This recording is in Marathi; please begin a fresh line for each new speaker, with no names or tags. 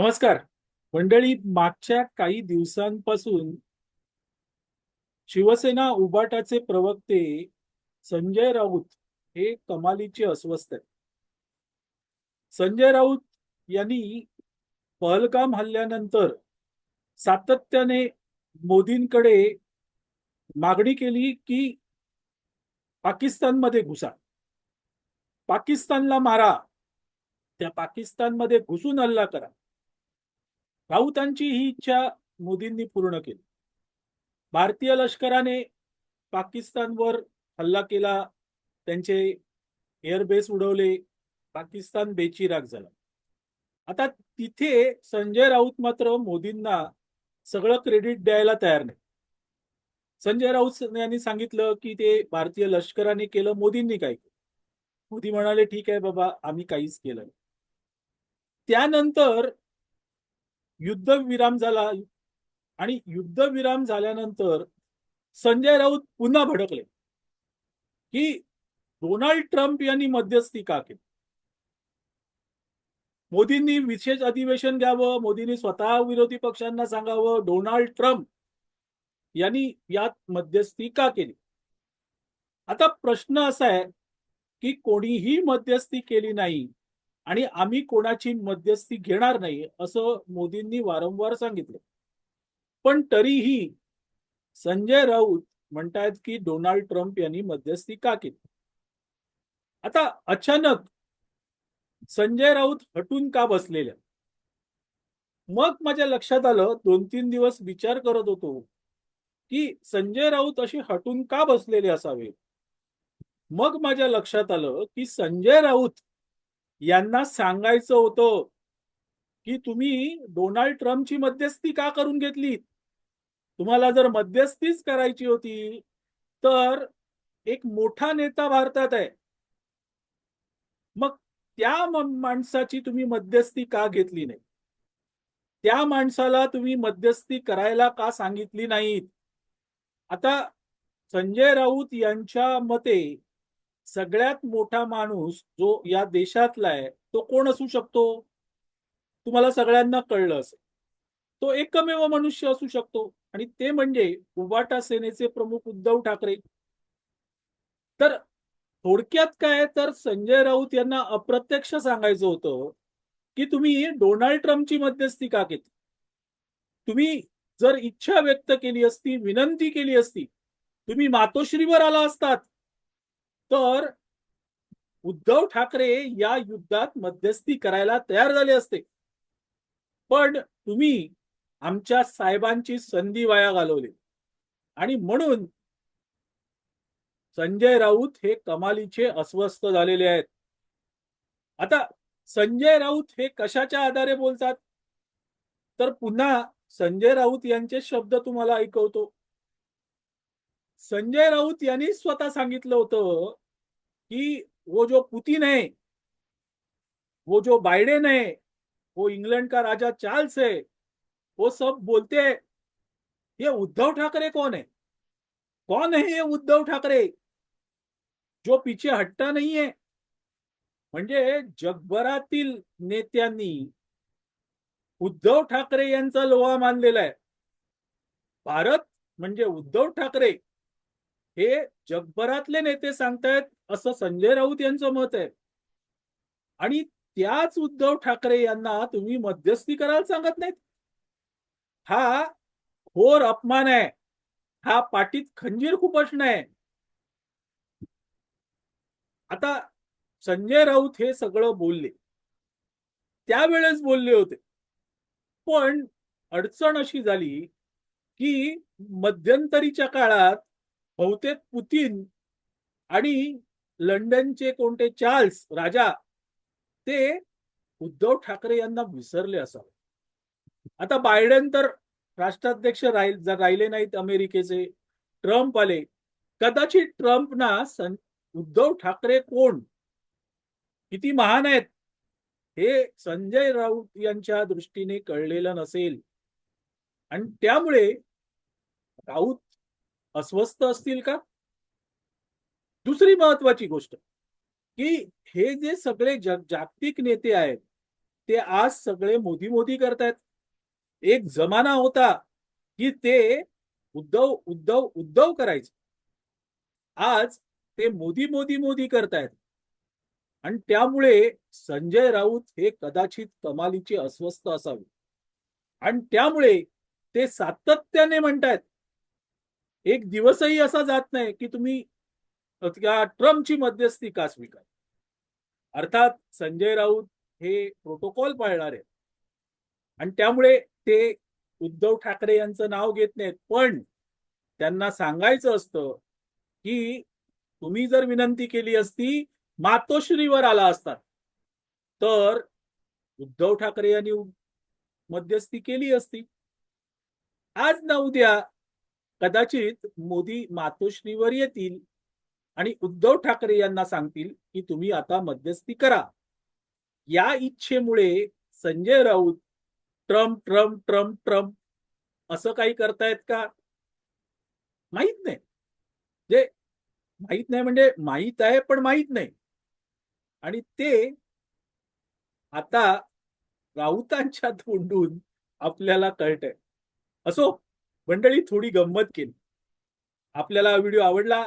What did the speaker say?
नमस्कार. मंडळी मागच्या काही दिवसांपासून शिवसेना उबाटाचे प्रवक्ते संजय राऊत हे कमालीचे अस्वस्थ आहेत. संजय राऊत यांनी पहलगाम हल्ल्यानंतर सातत्याने मोदींकडे मागणी केली की पाकिस्तानमध्ये घुसा. पाकिस्तानला मारा. त्या पाकिस्तानमध्ये घुसून हल्ला करा. राऊतांची ही इच्छा मोदींनी पूर्ण केली. भारतीय लष्कराने पाकिस्तानवर हल्ला केला त्यांचे एअरबेस उडवले पाकिस्तान बेचिराग झाला. आता तिथे संजय राऊत मात्र मोदींना सगळं क्रेडिट द्यायला तयार नाही. संजय राऊत यांनी सांगितलं की ते भारतीय लष्कराने केलं मोदींनी काय केलं? मोदी म्हणाले ठीक आहे बाबा आम्ही काहीच केलं नाही. त्यानंतर युद्धविराम झाला. आणि युद्धविराम झाल्यानंतर संजय राऊत पुन्हा भडकले. की डोनाल्ड ट्रम्प यांनी मध्यस्थी का केली? मोदींनी विशेष अधिवेशन घ्यावं मोदींनी स्वतः विरोधी पक्षांना सांगावं डोनाल्ड ट्रम्प यांनी यात मध्यस्थी का केली? आता प्रश्न असा आहे की कोणीही मध्यस्थी केली नाही आणि आम्ही कोणाची मध्यस्थी घेणार नाही असं मोदींनी वारंवार सांगितलं. पण तरीही संजय राऊत म्हणतायत की डोनाल्ड ट्रम्प यांनी मध्यस्थी का केली? आता अचानक संजय राऊत हटून का बसलेल्या? मग माझ्या लक्षात आलं दोन तीन दिवस विचार करत होतो की संजय राऊत असे हटून का बसलेले असावे? मग माझ्या लक्षात आलं की संजय राऊत यांना सांगायचं होतं की तुम्ही डोनाल्ड ट्रम्पची मध्यस्थी का करून घेतली तुम्हाला जर मध्यस्थीच करायची होती तर एक मोठा नेता भारतात आहे. मग त्या माणसाची तुम्ही मध्यस्थी का घेतली नाही? त्या माणसाला तुम्ही मध्यस्थी करायला का सांगितली नाहीत? आता संजय राऊत यांच्या मते सगळ्यात मोठा माणूस जो या देशातला आहे तो कोण असू शकतो? तुम्हाला सगळ्यांना कळलं असेल. तो एकमेव मनुष्य असू शकतो. आणि ते म्हणजे उबाटा सेनेचे प्रमुख उद्धव ठाकरे. तर थोडक्यात काय तर संजय राऊत यांना अप्रत्यक्ष सांगायचं होतं की तुम्ही डोनाल्ड ट्रम्पची मध्यस्थी का घेतली तुम्ही जर इच्छा व्यक्त केली असती विनंती केली असती तुम्ही मातोश्रीवर आला असतात तर उद्धव ठाकरे या युद्धात मध्यस्थी करायला तयार झाले असते. पण तुम्ही आमच्या साहेबांची संधी वाया घालवली. आणि म्हणून संजय राऊत हे कमालीचे अस्वस्थ झालेले आहेत. आता संजय राऊत हे कशाच्या आधारे बोलतात? तर पुन्हा संजय राऊत यांचे शब्द तुम्हाला ऐकवतो. संजय राऊत यांनी स्वतः सांगितलं होतं कि वो जो पुतिन है वो जो बाइडेन है वो इंग्लैंड का राजा चार्ल्स है वो सब बोलते हैं ये उद्धव ठाकरे कौन है? कौन है ये उद्धव ठाकरे? जो पीछे हटता नहीं है। म्हणजे जगभरातील नेत्यांनी उद्धव ठाकरे यांचा लोहा मानलेला आहे. भारत म्हणजे उद्धव ठाकरे हे जगभरातले नेते सांगतायत असं संजय राऊत यांचं मत आहे. आणि त्याच उद्धव ठाकरे यांना तुम्ही मध्यस्थी करायला सांगत नाहीत. हा घोर अपमान आहे. हा पाठीत खंजीर खुपसणं आहे. आता संजय राऊत हे सगळं बोलले. त्यावेळेस बोलले होते. पण अडचण अशी झाली की मध्यंतरीच्या काळात बहुतेक पुतीन आणि लंडनचे कोणते चार्ल्स राजा ते उद्धव ठाकरे यांना विसरले असावे. आता बायडन तर राष्ट्राध्यक्ष राहिले नाहीत अमेरिकेचे ट्रम्प आले कदाचित ट्रम्प ना उद्धव ठाकरे कोण? किती महान आहेत? हे संजय राऊत यांच्या दृष्टीने कळलेलं नसेल. आणि त्यामुळे राऊत अस्वस्थ असतील का? दुसरी महत्वाची गोष्ट की हे जे सगळे जग जागतिक नेते आहेत ते आज सगळे मोदी मोदी करतायत. एक जमाना होता की ते उद्धव उद्धव उद्धव करायचे. आज ते मोदी मोदी मोदी करतायत. आणि त्यामुळे संजय राऊत हे कदाचित कमालीचे अस्वस्थ असावे. आणि त्यामुळे ते सातत्याने म्हणतायत एक दिवसही असा जात नाही की तुम्ही त्या ट्रम्पची मध्यस्थी का स्वीकार? अर्थात संजय राऊत हे प्रोटोकॉल पाळणार आहेत. आणि त्यामुळे ते उद्धव ठाकरे यांचं नाव घेत नाहीत. पण त्यांना सांगायचं असतं की तुम्ही जर विनंती केली असती मातोश्रीवर आला असतात तर उद्धव ठाकरे यांनी मध्यस्थी केली असती. आज ना उद्या कदाचित मोदी मातोश्रीवर येतील. आणि उद्धव ठाकरे यांना सांगतील की तुम्ही आता मध्यस्थी करा. या इच्छेमुळे Sanjay Raut Trump Trump Trump Trump असं काही करतायत का? माहीत नाही. जे माहीत नाही म्हणजे माहीत आहे पण माहीत नाही. आणि ते आता राऊतांच्या तोंडून आपल्याला कळत असो मंडळी थोडी गंमत केली. आपल्याला व्हिडिओ आवडला